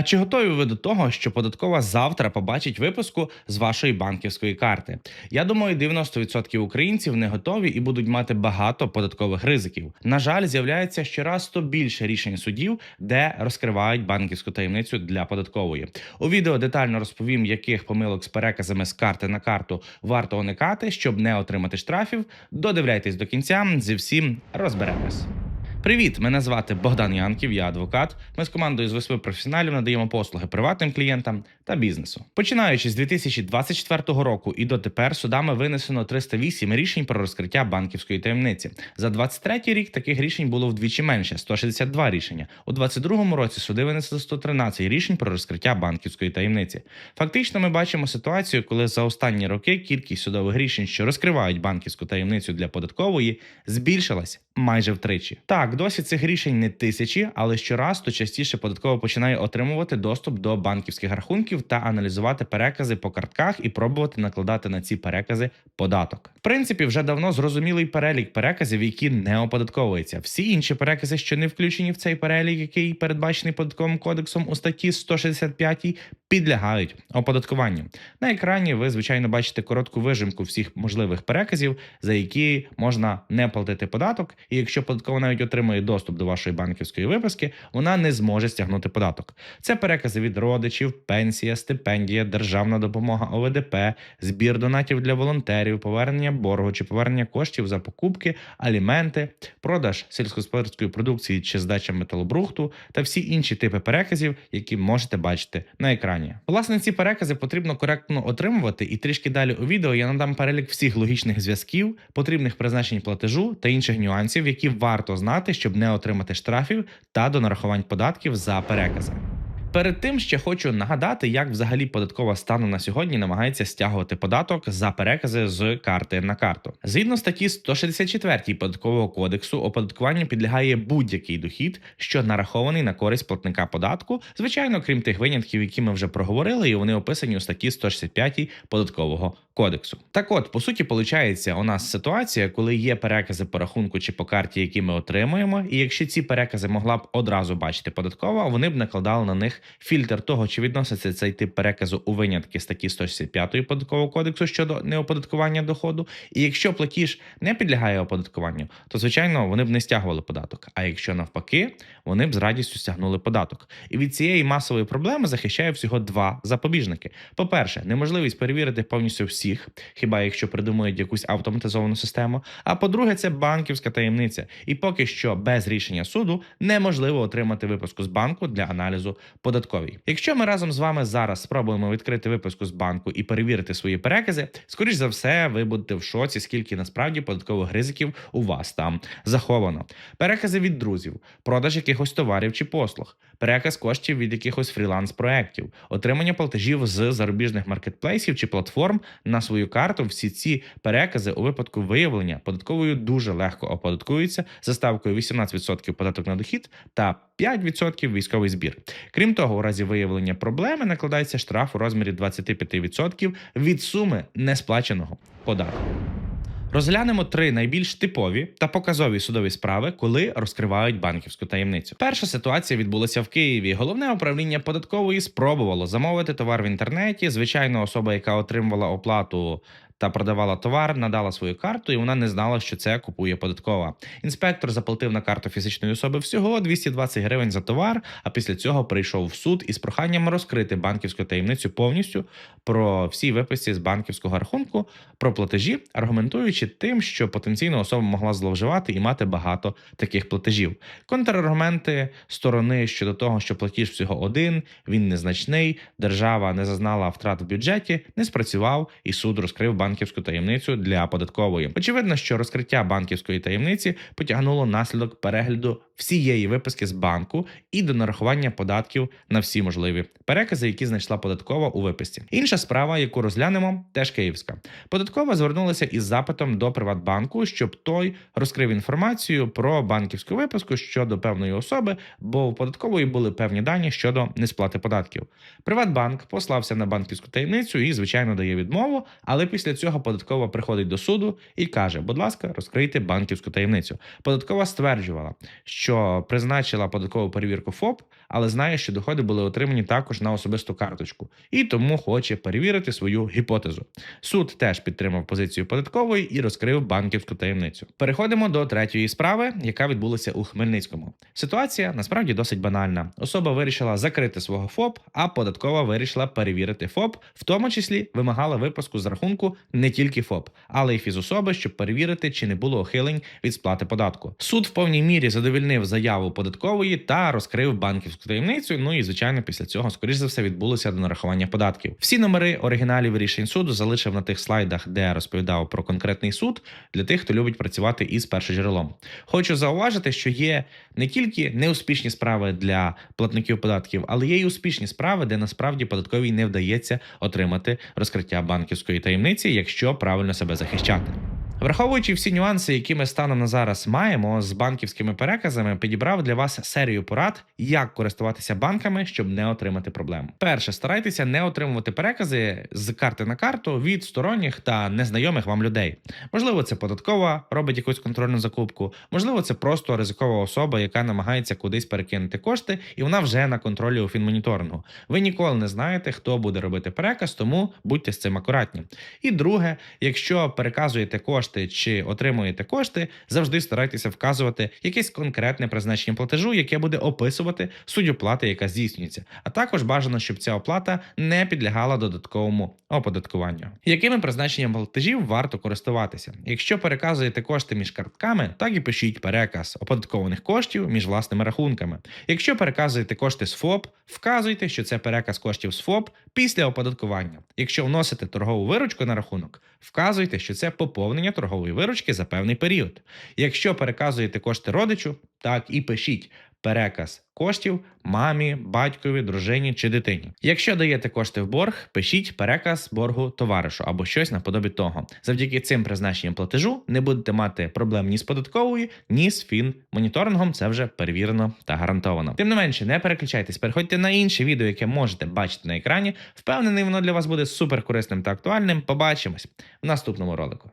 А чи готові ви до того, що податкова завтра побачить випуску з вашої банківської карти? Я думаю, 90% українців не готові і будуть мати багато податкових ризиків. На жаль, з'являється щораз то більше рішень судів, де розкривають банківську таємницю для податкової. У відео детально розповім, яких помилок з переказами з карти на карту варто уникати, щоб не отримати штрафів. Додивляйтесь до кінця. Зі всім розберемось. Привіт, мене звати Богдан Янків, я адвокат. Ми з командою з восьми професіоналів надаємо послуги приватним клієнтам та бізнесу. Починаючи з 2024 року і дотепер судами винесено 308 рішень про розкриття банківської таємниці. За 23 рік таких рішень було вдвічі менше 162 рішення. У 2022 році суди винесли 113 рішень про розкриття банківської таємниці. Фактично, ми бачимо ситуацію, коли за останні роки кількість судових рішень, що розкривають банківську таємницю для податкової, збільшилась майже втричі. Так, досі цих рішень не тисячі, але щораз то частіше податково починає отримувати доступ до банківських рахунків та аналізувати перекази по картках і пробувати накладати на ці перекази податок. В принципі, вже давно зрозумілий перелік переказів, які не оподатковуються. Всі інші перекази, що не включені в цей перелік, який передбачений податковим кодексом у статті 165, підлягають оподаткуванню. На екрані ви звичайно бачите коротку вижимку всіх можливих переказів, за які можна не платити податок. І якщо податкова навіть отримує доступ до вашої банківської виписки, вона не зможе стягнути податок. Це перекази від родичів, пенсія, стипендія, державна допомога ОВДП, збір донатів для волонтерів, повернення боргу чи повернення коштів за покупки, аліменти, продаж сільськогосподарської продукції чи здача металобрухту та всі інші типи переказів, які можете бачити на екрані. Власне, ці перекази потрібно коректно отримувати, і трішки далі у відео я надам перелік всіх логічних зв'язків, потрібних призначень платежу та інших нюансів, які варто знати, щоб не отримати штрафів та до нарахувань податків за перекази. Перед тим ще хочу нагадати, як взагалі податкова стану на сьогодні намагається стягувати податок за перекази з карти на карту. Згідно статті 164 податкового кодексу, оподаткуванню підлягає будь-який дохід, що нарахований на користь платника податку, звичайно, крім тих винятків, які ми вже проговорили, і вони описані у статті 165 податкового кодексу. Так от, по суті, виходить, у нас ситуація, коли є перекази по рахунку чи по карті, які ми отримуємо, і якщо ці перекази могла б одразу бачити податкова, вони б накладали на них фільтр того, чи відноситься цей тип переказу у винятки статті 165 податкового кодексу щодо неоподаткування доходу. І якщо платіж не підлягає оподаткуванню, то звичайно вони б не стягували податок. А якщо навпаки, вони б з радістю стягнули податок. І від цієї масової проблеми захищає всього два запобіжники: по-перше, неможливість перевірити повністю всіх, хіба якщо придумують якусь автоматизовану систему. А по-друге, це банківська таємниця. І поки що без рішення суду неможливо отримати випуску з банку для аналізу податковій. Якщо ми разом з вами зараз спробуємо відкрити випуску з банку і перевірити свої перекази, скоріш за все, ви будете в шоці, скільки насправді податкових ризиків у вас там заховано. Перекази від друзів, продаж якихось товарів чи послуг, переказ коштів від якихось фріланс-проєктів, отримання платежів з зарубіжних маркетплейсів чи платформ на свою карту. Всі ці перекази у випадку виявлення податковою дуже легко оподаткуються за ставкою 18% податок на дохід та 5% військовий збір. Крім того, у разі виявлення проблеми накладається штраф у розмірі 25% від суми несплаченого податку. Розглянемо три найбільш типові та показові судові справи, коли розкривають банківську таємницю. Перша ситуація відбулася в Києві. Головне управління податкової спробувало замовити товар в інтернеті. Звичайно, особа, яка отримувала оплату. Та продавала товар, надала свою карту, і вона не знала, що це купує податкова. Інспектор заплатив на карту фізичної особи всього 220 гривень за товар. А після цього прийшов в суд із проханням розкрити банківську таємницю повністю про всі виписки з банківського рахунку, про платежі, аргументуючи тим, що потенційно особа могла зловживати і мати багато таких платежів. Контраргументи сторони щодо того, що платіж всього один, він незначний, держава не зазнала втрат в бюджеті, не спрацював, і суд розкрив банківську таємницю для податкової. Очевидно, що розкриття банківської таємниці потягнуло наслідок перегляду всієї виписки з банку і до нарахування податків на всі можливі перекази, які знайшла податкова у виписці. Інша справа, яку розглянемо, теж київська. Податкова звернулася із запитом до Приватбанку, щоб той розкрив інформацію про банківську виписку щодо певної особи, бо у податкової були певні дані щодо несплати податків. Приватбанк послався на банківську таємницю і, звичайно, дає відмову, але після цього податкова приходить до суду і каже: будь ласка, розкрийте банківську таємницю. Податкова стверджувала, що призначила податкову перевірку ФОП, але знає, що доходи були отримані також на особисту карточку, і тому хоче перевірити свою гіпотезу. Суд теж підтримав позицію податкової і розкрив банківську таємницю. Переходимо до третьої справи, яка відбулася у Хмельницькому. Ситуація насправді досить банальна. Особа вирішила закрити свого ФОП, а податкова вирішила перевірити ФОП, в тому числі вимагала випуску з рахунку не тільки ФОП, але й фізособи, щоб перевірити, чи не було ухилень від сплати податку. Суд в повній мірі задовільнив заяву податкової та розкрив банківську таємницю. Ну і звичайно, після цього, скоріш за все, відбулося до нарахування податків. Всі номери оригіналів рішень суду залишив на тих слайдах, де розповідав про конкретний суд для тих, хто любить працювати із першоджерелом. Хочу зауважити, що є не тільки неуспішні справи для платників податків, але є й успішні справи, де насправді податковій не вдається отримати розкриття банківської таємниці, якщо правильно себе захищати. Враховуючи всі нюанси, які ми станом на зараз маємо з банківськими переказами, підібрав для вас серію порад, як користуватися банками, щоб не отримати проблем. Перше, старайтеся не отримувати перекази з карти на карту від сторонніх та незнайомих вам людей. Можливо, це податкова робить якусь контрольну закупку, можливо, це просто ризикова особа, яка намагається кудись перекинути кошти, і вона вже на контролі у фінмоніторингу. Ви ніколи не знаєте, хто буде робити переказ, тому будьте з цим акуратні. І друге, якщо переказуєте кошти чи отримуєте кошти, завжди старайтеся вказувати якесь конкретне призначення платежу, яке буде описувати суть оплати, яка здійснюється. А також бажано, щоб ця оплата не підлягала додатковому оподаткуванню. Якими призначенням платежів варто користуватися? Якщо переказуєте кошти між картками, так і пишіть переказ оподаткованих коштів між власними рахунками. Якщо переказуєте кошти з ФОП, вказуйте, що це переказ коштів з ФОП після оподаткування. Якщо вносите торгову виручку на рахунок, вказуйте, що це поповнення торгової виручки за певний період. Якщо переказуєте кошти родичу, так і пишіть переказ коштів мамі, батькові, дружині чи дитині. Якщо даєте кошти в борг, пишіть переказ боргу товаришу або щось наподобі того. Завдяки цим призначенням платежу не будете мати проблем ні з податковою, ні з фінмоніторингом. Це вже перевірено та гарантовано. Тим не менше, не переключайтесь, переходьте на інше відео, яке можете бачити на екрані. Впевнений, воно для вас буде супер корисним та актуальним. Побачимось в наступному ролику.